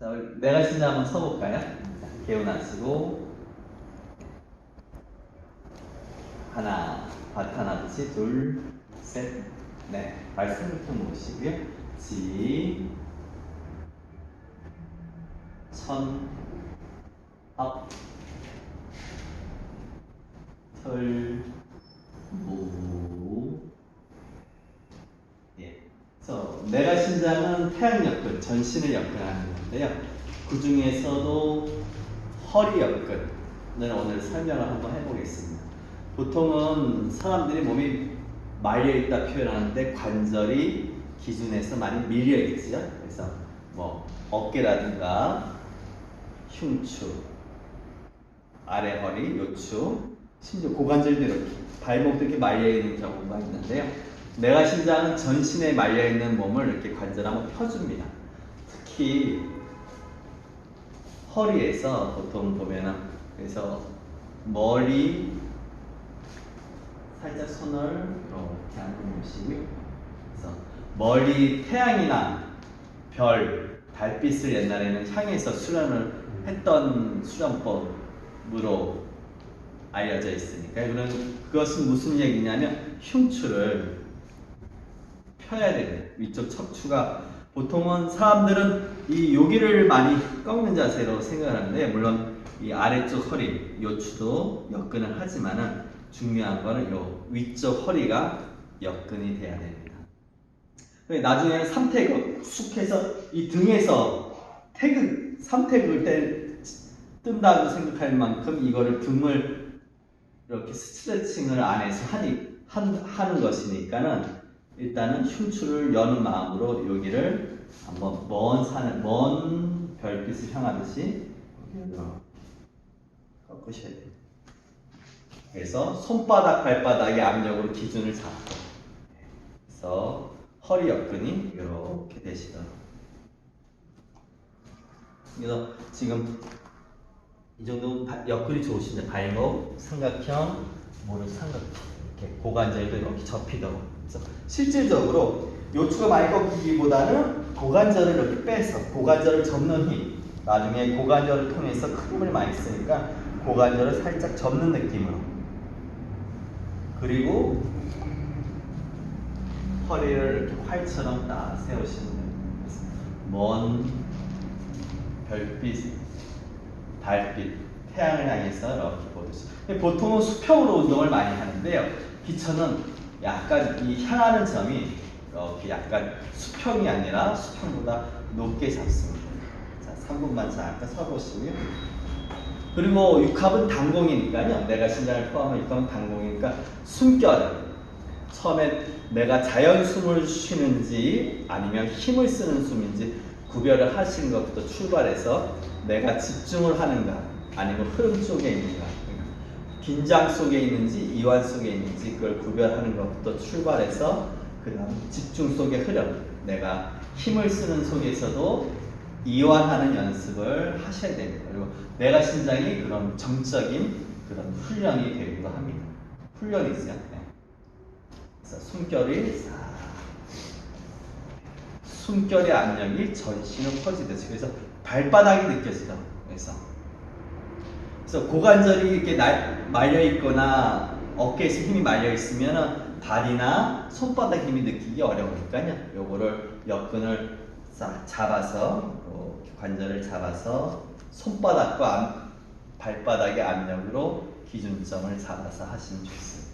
자, 내가 신자 한번 서볼까요? 자, 개운하시고 하나, 밭 하나듯이 둘, 셋, 넷. 말씀을 좀 모시고요. 지, 천, 업, 털, 무, 예. 그래서 내가 신장은 태양 역근, 전신을 역근하는 건데요. 그 중에서도 허리 역근을 오늘 설명을 한번 해보겠습니다. 보통은 사람들이 몸이 말려 있다 표현하는데 관절이 기준에서 많이 밀려 있지요. 그래서 뭐 어깨라든가 흉추, 아래 허리, 요추, 심지어 고관절도 이렇게 발목도 이렇게 말려 있는 경우가 있는데요. 내가 신장은 전신에 말려 있는 몸을 이렇게 관절 한번 펴줍니다. 특히 허리에서 보통 보면은 그래서 머리 살짝 손을 이렇게 안고 보시고요. 그래서 멀리 태양이나 별, 달빛을 옛날에는 향해서 수련을 했던 수련법으로 알려져 있으니까 그런 그것은 무슨 얘기냐면 흉추를 펴야 됩니다. 위쪽 척추가 보통은 사람들은 이 여기를 많이 꺾는 자세로 생각하는데 물론 이 아래쪽 허리 요추도 역근을 하지만은 중요한 거는 요 위쪽 허리가 역근이 돼야 됩니다. 나중에는 삼태극 숙해서 이 등에서 태극 삼태극을 때 뜬다고 생각할 만큼 이거를 등을 이렇게 스트레칭을 안에서 하니 한, 하는 것이니까는 일단은 흉추를 여는 마음으로 여기를 한번 먼 산을 먼 별빛을 향하듯이 이렇게 꺾으셔야 돼요. 그래서 손바닥 발바닥의 압력으로 기준을 잡고. 그래서 허리 옆근이 이렇게 되시도록. 그래서 지금 이 정도 바- 옆근이 좋으신데 발목 삼각형 무릎 삼각형 이렇게 고관절도 이렇게 접히도록. 그래서 실질적으로 요추가 많이 꺾이기보다는 고관절을 이렇게 빼서 고관절을 접는 힘. 나중에 고관절을 통해서 큰 힘을 많이 쓰니까 고관절을 살짝 접는 느낌으로. 그리고 허리를 이렇게 활처럼 딱 세우시는 먼 별빛, 달빛, 태양을 향해서 이렇게 보듯이. 보통은 수평으로 운동을 많이 하는데요. 기천은 약간 이 향하는 점이 이렇게 약간 수평이 아니라 수평보다 높게 잡습니다. 자, 3분만 잠깐 서보시고요. 그리고 육합은 단공이니까요. 내가 신장을 포함한 육합은 단공이니까 숨결. 처음에 내가 자연 숨을 쉬는지 아니면 힘을 쓰는 숨인지 구별을 하시는 것부터 출발해서 내가 집중을 하는가 아니면 흐름 속에 있는가 긴장 속에 있는지 이완 속에 있는지 그걸 구별하는 것부터 출발해서 그 다음 집중 속의 흐름 내가 힘을 쓰는 속에서도 이완하는 연습을 하셔야 됩니다. 그리고 내가 신장이 그런 정적인 그런 훈련이 되기도 합니다. 훈련이죠. 네. 그래서 숨결이 싹 숨결의 압력이 전신을 퍼지듯이 그래서 발바닥이 느껴지도록 그래서 그래서 고관절이 이렇게 날- 말려 있거나 어깨에서 힘이 말려 있으면 다리나 손바닥 힘이 느끼기 어려우니까요. 요거를 옆근을 싹 잡아서 관절을 잡아서 손바닥과 암- 발바닥의 압력으로 기준점을 잡아서 하시면 좋습니다.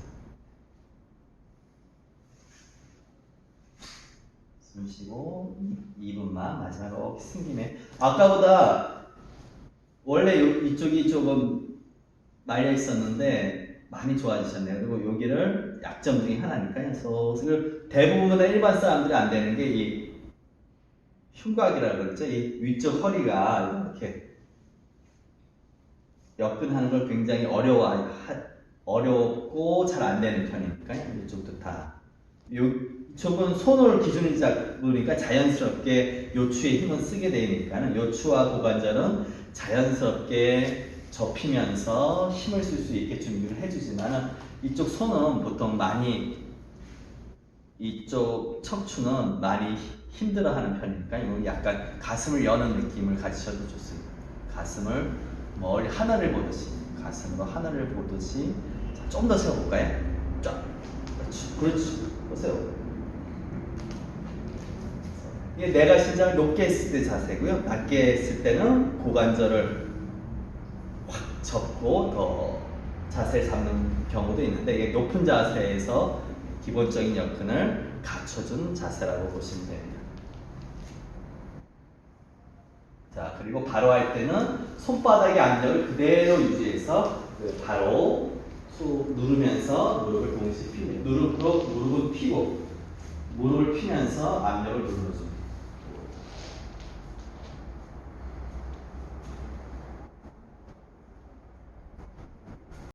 숨 쉬고 2분만 마지막으로 숨김에 아까보다 원래 요- 이쪽이 조금 말려 있었는데 많이 좋아지셨네요. 그리고 여기를 약점 중에 하나니까요. 소슬 대부분보다 일반 사람들이 안 되는 게 이 흉곽이라고 그러죠. 이 위쪽 허리가 이렇게 옆근하는 걸 굉장히 어려워 어렵고 잘 안 되는 편이니까요. 이쪽도 다. 요이 쪽은 손을 기준으로 잡으니까 자연스럽게 요추의 힘을 쓰게 되니까는 요추와 고관절은 자연스럽게 접히면서 힘을 쓸 수 있게 준비를 해주지만은 이쪽 손은 보통 많이 이쪽 척추는 많이 힘들어하는 편이니까 이건 약간 가슴을 여는 느낌을 가지셔도 좋습니다. 가슴을 멀리 하늘을 보듯이 가슴으로 하늘을 보듯이. 좀 더 세워볼까요? 쫙. 그렇지. 그렇지. 또 세워 이게 내가 심장을 높게 했을 때 자세고요 낮게 했을 때는 고관절을 확 접고 더 자세 잡는 경우도 있는데 이게 높은 자세에서 기본적인 여건을 갖춰준 자세라고 보시면 됩니다. 자 그리고 바로 할 때는 손바닥의 안정을 그대로 유지해서 그 바로 수 누르면서 무릎을 동시에 피고 무릎으로 무릎을 피고 무릎을 피면서 압력을 눌러줍니다.